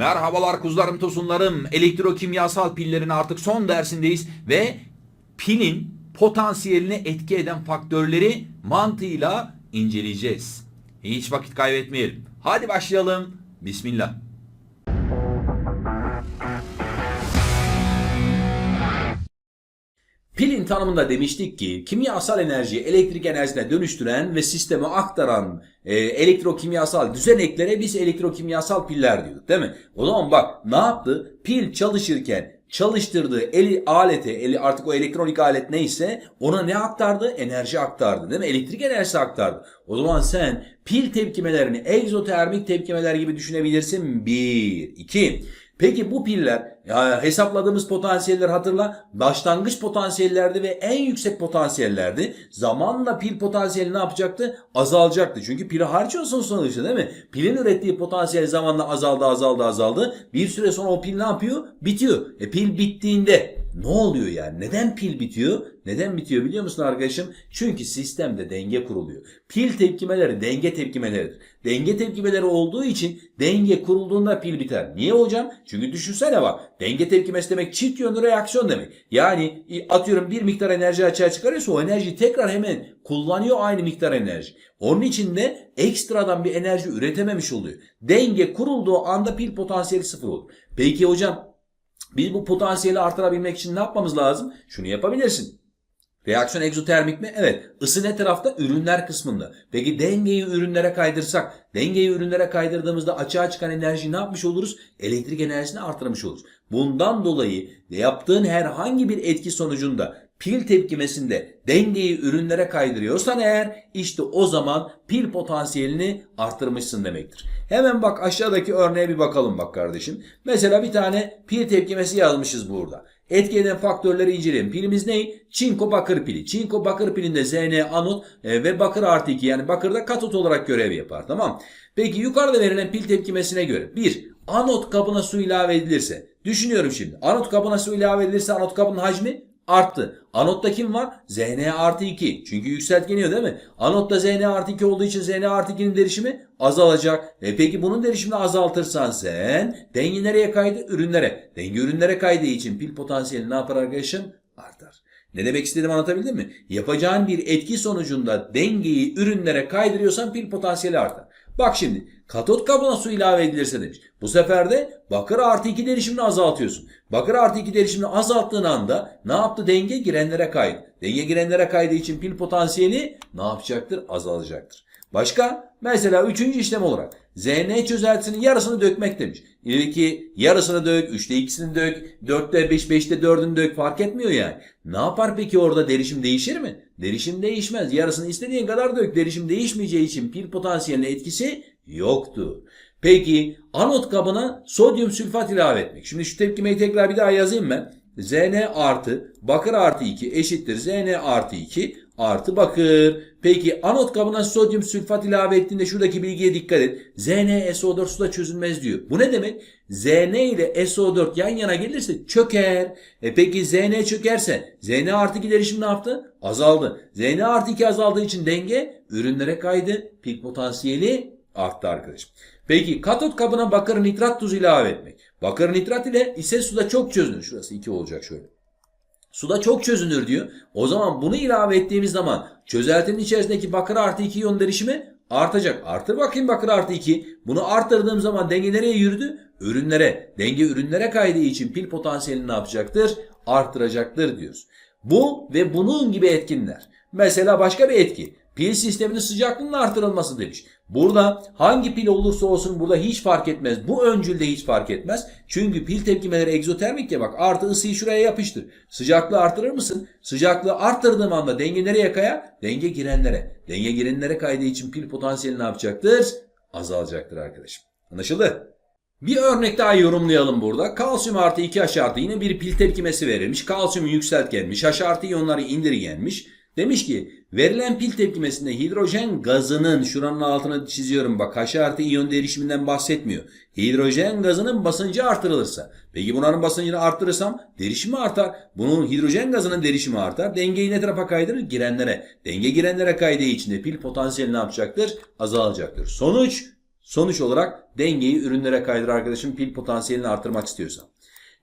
Merhabalar kuzularım tosunlarım. Elektrokimyasal pillerin artık son dersindeyiz ve pilin potansiyelini etki eden faktörleri mantığıyla inceleyeceğiz. Hiç vakit kaybetmeyelim. Hadi başlayalım. Bismillah. Pilin tanımında demiştik ki kimyasal enerjiyi elektrik enerjisine dönüştüren ve sisteme aktaran e, elektrokimyasal düzeneklere biz elektrokimyasal piller diyorduk değil mi? O zaman bak ne yaptı? Pil çalışırken çalıştırdığı eli, alete, eli, artık o elektronik alet neyse ona ne aktardı? Enerji aktardı değil mi? Elektrik enerjisi aktardı. O zaman sen pil tepkimelerini egzotermik tepkimeler gibi düşünebilirsin. Bir, iki. Peki bu piller ya hesapladığımız potansiyeller hatırla başlangıç potansiyellerdi ve en yüksek potansiyellerdi. Zamanla pil potansiyeli ne yapacaktı? Azalacaktı. Çünkü pili harcıyorsun sonuçta değil mi? Pilin ürettiği potansiyel zamanla azaldı azaldı azaldı. Bir süre sonra o pil ne yapıyor? Bitiyor. E pil bittiğinde ne oluyor yani? Neden pil bitiyor? Neden bitiyor biliyor musun arkadaşım? Çünkü sistemde denge kuruluyor. Pil tepkimeleri denge tepkimeleridir. Denge tepkimeleri olduğu için denge kurulduğunda pil biter. Niye hocam? Çünkü düşünsene bak. Denge tepkimesi demek çift yönlü reaksiyon demek. Yani atıyorum bir miktar enerji açığa çıkarıyorsa o enerjiyi tekrar hemen kullanıyor aynı miktar enerji. Onun için de ekstradan bir enerji üretememiş oluyor. Denge kurulduğu anda pil potansiyeli sıfır olur. Peki hocam biz bu potansiyeli artırabilmek için ne yapmamız lazım? Şunu yapabilirsin. Reaksiyon egzotermik mi? Evet. Isı ne tarafta? Ürünler kısmında. Peki dengeyi ürünlere kaydırsak, dengeyi ürünlere kaydırdığımızda açığa çıkan enerjiyi ne yapmış oluruz? Elektrik enerjisini artırmış oluruz. Bundan dolayı yaptığın herhangi bir etki sonucunda pil tepkimesinde dengeyi ürünlere kaydırıyorsan eğer işte o zaman pil potansiyelini arttırmışsın demektir. Hemen bak aşağıdaki örneğe bir bakalım bak kardeşim. Mesela bir tane pil tepkimesi yazmışız burada. Etki eden faktörleri inceleyelim. Pilimiz ne? Çinko bakır pili. Çinko bakır pilinde Zn anot e, ve bakır artı 2 yani bakırda katot olarak görev yapar. Tamam. Peki yukarıda verilen pil tepkimesine göre 1. Anot kabına su ilave edilirse. Düşünüyorum şimdi. Anot kabına su ilave edilirse anot kabının hacmi arttı. Anotta kim var? Zn artı 2. Çünkü yükseltgeniyor değil mi? Anotta Zn artı 2 olduğu için Zn artı 2'nin derişimi azalacak. E peki bunun derişimini azaltırsan sen denge nereye kaydı? Ürünlere. Denge ürünlere kaydığı için pil potansiyeli ne yapar arkadaşım? Artar. Ne demek istediğimi anlatabildim mi? Yapacağın bir etki sonucunda dengeyi ürünlere kaydırıyorsan pil potansiyeli artar. Bak şimdi katot kabına su ilave edilirse demiş. Bu sefer de bakır artı 2 derişimini azaltıyorsun. Bakır artı 2 derişimini azalttığın anda ne yaptı? Denge girenlere kaydı. Denge girenlere kaydığı için pil potansiyeli ne yapacaktır? Azalacaktır. Başka? Mesela üçüncü işlem olarak Zn çözeltisinin yarısını dökmek demiş. İleriki yarısını dök, üçte ikisini dök, dörtte beş, beşte dördünü dök fark etmiyor yani. Ne yapar peki orada derişim değişir mi? Derişim değişmez. Yarısını istediğin kadar dök. Derişim değişmeyeceği için pil potansiyeline etkisi yoktu. Peki anot kabına sodyum sülfat ilave etmek. Şimdi şu tepkimeyi tekrar bir daha yazayım ben. Zn artı bakır artı 2 eşittir Zn artı 2 artı bakır. Peki anot kabına sodyum sülfat ilave ettiğinde şuradaki bilgiye dikkat et. ZnSO4 suda çözülmez diyor. Bu ne demek? Zn ile SO4 yan yana gelirse çöker. E peki Zn çökerse Zn artı 2 derişim ne yaptı? Azaldı. Zn artı 2 azaldığı için denge ürünlere kaydı. Pil potansiyeli arttı arkadaşım. Peki katot kabına bakır nitrat tuzu ilave etmek. Bakır nitrat ile ise suda çok çözünür. Şurası 2 olacak şöyle. Suda çok çözünür diyor. O zaman bunu ilave ettiğimiz zaman çözeltinin içerisindeki bakır artı 2 iyon derişimi artacak. Artır bakayım bakır artı 2. Bunu arttırdığım zaman denge nereye yürüdü? Ürünlere. Denge ürünlere kaydığı için pil potansiyelini ne yapacaktır? Arttıracaktır diyoruz. Bu ve bunun gibi etkinler. Mesela başka bir etki. Pil sisteminin sıcaklığının artırılması demiş. Burada hangi pil olursa olsun burada hiç fark etmez. Bu öncülde hiç fark etmez. Çünkü pil tepkimeleri egzotermik ya bak artı ısıyı şuraya yapıştır. Sıcaklığı artırır mısın? Sıcaklığı arttırdığım anda denge nereye kayar? Denge girenlere. Denge girenlere kaydığı için pil potansiyeli ne yapacaktır? Azalacaktır arkadaşım. Anlaşıldı? Bir örnek daha yorumlayalım burada. Kalsiyum artı 2H artı yine bir pil tepkimesi verilmiş. Kalsiyum yükseltgenmiş. H artı iyonları indirgenmiş. Demiş ki verilen pil tepkimesinde hidrojen gazının şuranın altına çiziyorum bak H artı iyon derişiminden bahsetmiyor. Hidrojen gazının basıncı artırılırsa. Peki bunların basıncını arttırırsam derişimi artar. Bunun hidrojen gazının derişimi artar. Dengeyi ne tarafa kaydırır? Girenlere. Denge girenlere kaydığı için de pil potansiyeli ne yapacaktır? Azalacaktır. Sonuç Sonuç olarak dengeyi ürünlere kaydır arkadaşım pil potansiyelini artırmak istiyorsan.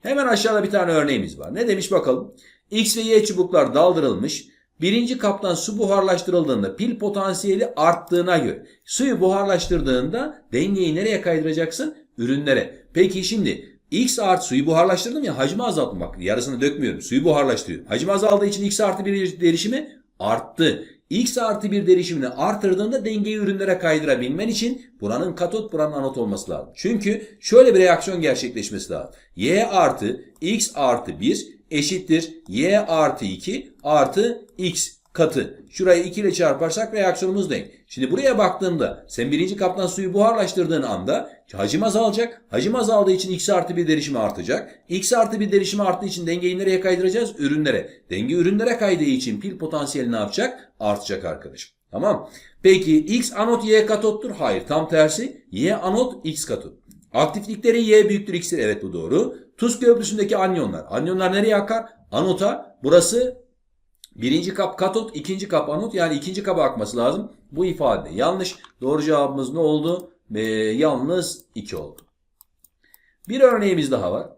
Hemen aşağıda bir tane örneğimiz var. Ne demiş bakalım? X ve Y çubuklar daldırılmış. Birinci kaptan su buharlaştırıldığında pil potansiyeli arttığına göre suyu buharlaştırdığında dengeyi nereye kaydıracaksın? Ürünlere. Peki şimdi X artı suyu buharlaştırdım ya hacmi azalttım bak yarısını dökmüyorum suyu buharlaştırıyorum. Hacim azaldığı için X artı bir derişimi arttı. X artı bir derişimini artırdığında dengeyi ürünlere kaydırabilmen için buranın katot buranın anot olması lazım. Çünkü şöyle bir reaksiyon gerçekleşmesi lazım. Y artı X artı 1 eşittir Y artı 2 artı X katı. Şurayı 2 ile çarparsak reaksiyonumuz denk. Şimdi buraya baktığımda sen birinci kaptan suyu buharlaştırdığın anda hacim azalacak. Hacim azaldığı için x artı bir derişimi artacak. x artı bir derişimi arttığı için dengeyi nereye kaydıracağız? Ürünlere. Denge ürünlere kaydığı için pil potansiyeli ne yapacak? Artacak arkadaşım. Tamam. Peki x anot y katottur. Hayır tam tersi. Y anot x katot. Aktiflikleri y büyüktür x'tir. Evet bu doğru. Tuz köprüsündeki anyonlar. Anyonlar nereye akar? Anota. Burası Birinci kap katot, ikinci kap anot yani ikinci kaba akması lazım. Bu ifade yanlış. Doğru cevabımız ne oldu? Ee, yalnız 2 oldu. Bir örneğimiz daha var.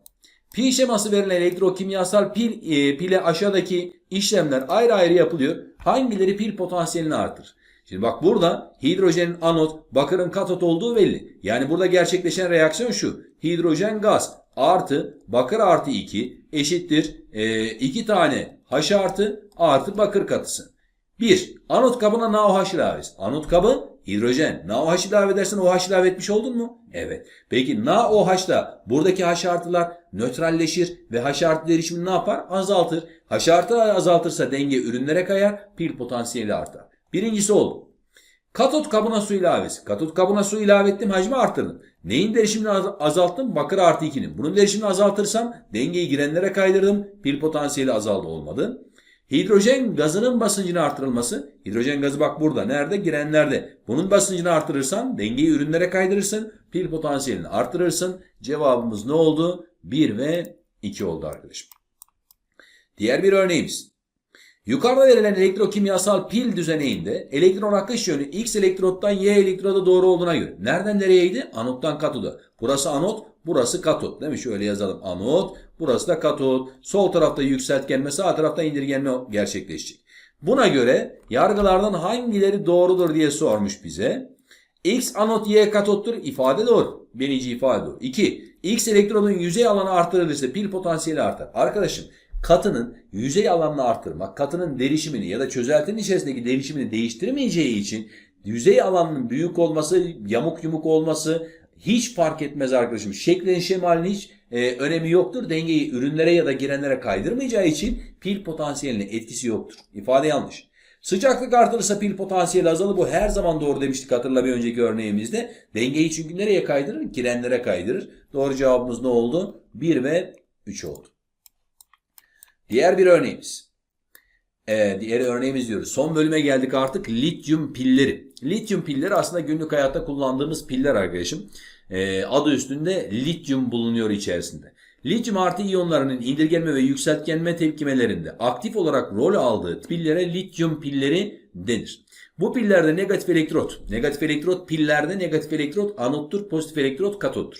Pi şeması verilen elektrokimyasal pil e, pile aşağıdaki işlemler ayrı ayrı yapılıyor. Hangileri pil potansiyelini artırır? Şimdi bak burada hidrojenin anot, bakırın katot olduğu belli. Yani burada gerçekleşen reaksiyon şu. Hidrojen gaz artı bakır artı 2 eşittir 2 tane H artı artı bakır katısı. 1. Anot kabına NaOH ilavesi. Anot kabı hidrojen. NaOH ilave edersen OH ilave etmiş oldun mu? Evet. Peki NaOH'la buradaki H artılar nötralleşir ve H artı derişimini ne yapar? Azaltır. H artı azaltırsa denge ürünlere kayar, pil potansiyeli artar. Birincisi oldu. Katot kabına su ilavesi. Katot kabına su ilave ettim hacmi arttırdım. Neyin derişimini az- azalttım? Bakır artı 2'nin. Bunun derişimini azaltırsam dengeyi girenlere kaydırdım. Pil potansiyeli azaldı olmadı. Hidrojen gazının basıncını artırılması. Hidrojen gazı bak burada. Nerede? Girenlerde. Bunun basıncını artırırsan dengeyi ürünlere kaydırırsın. Pil potansiyelini artırırsın. Cevabımız ne oldu? 1 ve 2 oldu arkadaşım. Diğer bir örneğimiz. Yukarıda verilen elektrokimyasal pil düzeneğinde elektron akış yönü X elektrottan Y elektroda doğru olduğuna göre. Nereden nereyeydi? Anottan katoda. Burası anot, burası katot. Değil mi? Şöyle yazalım. Anot, burası da katot. Sol tarafta yükseltgenme, sağ tarafta indirgenme gerçekleşecek. Buna göre yargılardan hangileri doğrudur diye sormuş bize. X anot Y katottur ifade doğru. Birinci ifade doğru. 2. X elektronun yüzey alanı artırılırsa pil potansiyeli artar. Arkadaşım katının yüzey alanını arttırmak, katının derişimini ya da çözeltinin içerisindeki derişimini değiştirmeyeceği için yüzey alanının büyük olması, yamuk yumuk olması hiç fark etmez arkadaşım. Şeklin şemalin hiç e, önemi yoktur. Dengeyi ürünlere ya da girenlere kaydırmayacağı için pil potansiyeline etkisi yoktur. İfade yanlış. Sıcaklık artırırsa pil potansiyeli azalır. Bu her zaman doğru demiştik hatırla bir önceki örneğimizde. Dengeyi çünkü nereye kaydırır? Girenlere kaydırır. Doğru cevabımız ne oldu? 1 ve 3 oldu. Diğer bir örneğimiz. Ee, diğer örneğimiz diyoruz. Son bölüme geldik artık. Lityum pilleri. Lityum pilleri aslında günlük hayatta kullandığımız piller arkadaşım. Ee, adı üstünde lityum bulunuyor içerisinde. Lityum artı iyonlarının indirgenme ve yükseltgenme tepkimelerinde aktif olarak rol aldığı pillere lityum pilleri denir. Bu pillerde negatif elektrot, negatif elektrot pillerde negatif elektrot anottur, pozitif elektrot katottur.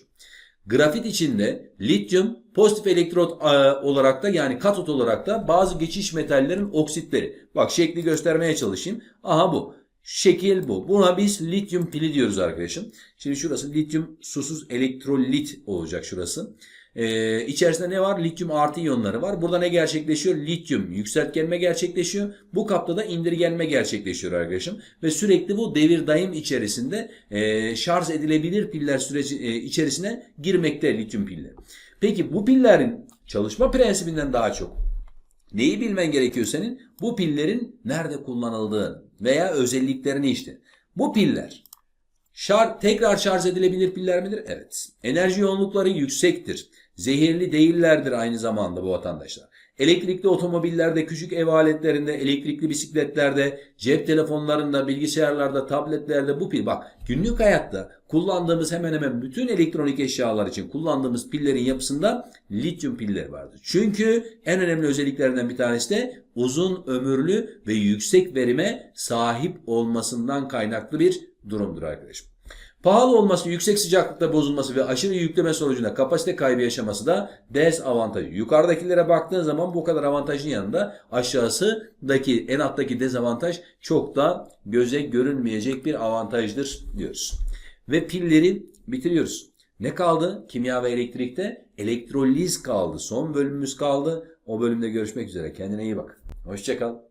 Grafit içinde lityum pozitif elektrot e, olarak da yani katot olarak da bazı geçiş metallerin oksitleri. Bak şekli göstermeye çalışayım. Aha bu. Şekil bu. Buna biz lityum pili diyoruz arkadaşım. Şimdi şurası lityum susuz elektrolit olacak şurası. Ee, içerisinde ne var? Lityum artı iyonları var. Burada ne gerçekleşiyor? Lityum yükseltgenme gerçekleşiyor. Bu kapta da indirgenme gerçekleşiyor arkadaşım. Ve sürekli bu devir dayım içerisinde e, şarj edilebilir piller süreci e, içerisine girmekte lityum pilleri. Peki bu pillerin çalışma prensibinden daha çok neyi bilmen gerekiyor senin? Bu pillerin nerede kullanıldığını veya özelliklerini işte. Bu piller Şar, tekrar şarj edilebilir piller midir? Evet. Enerji yoğunlukları yüksektir. Zehirli değillerdir aynı zamanda bu vatandaşlar. Elektrikli otomobillerde, küçük ev aletlerinde, elektrikli bisikletlerde, cep telefonlarında, bilgisayarlarda, tabletlerde bu pil. Bak günlük hayatta kullandığımız hemen hemen bütün elektronik eşyalar için kullandığımız pillerin yapısında lityum pilleri vardır. Çünkü en önemli özelliklerinden bir tanesi de uzun ömürlü ve yüksek verime sahip olmasından kaynaklı bir durumdur arkadaşım. Pahalı olması, yüksek sıcaklıkta bozulması ve aşırı yükleme sonucunda kapasite kaybı yaşaması da dezavantajı. Yukarıdakilere baktığın zaman bu kadar avantajın yanında aşağısındaki en alttaki dezavantaj çok da göze görünmeyecek bir avantajdır diyoruz. Ve pilleri bitiriyoruz. Ne kaldı? Kimya ve elektrikte elektroliz kaldı. Son bölümümüz kaldı. O bölümde görüşmek üzere. Kendine iyi bak. Hoşçakal.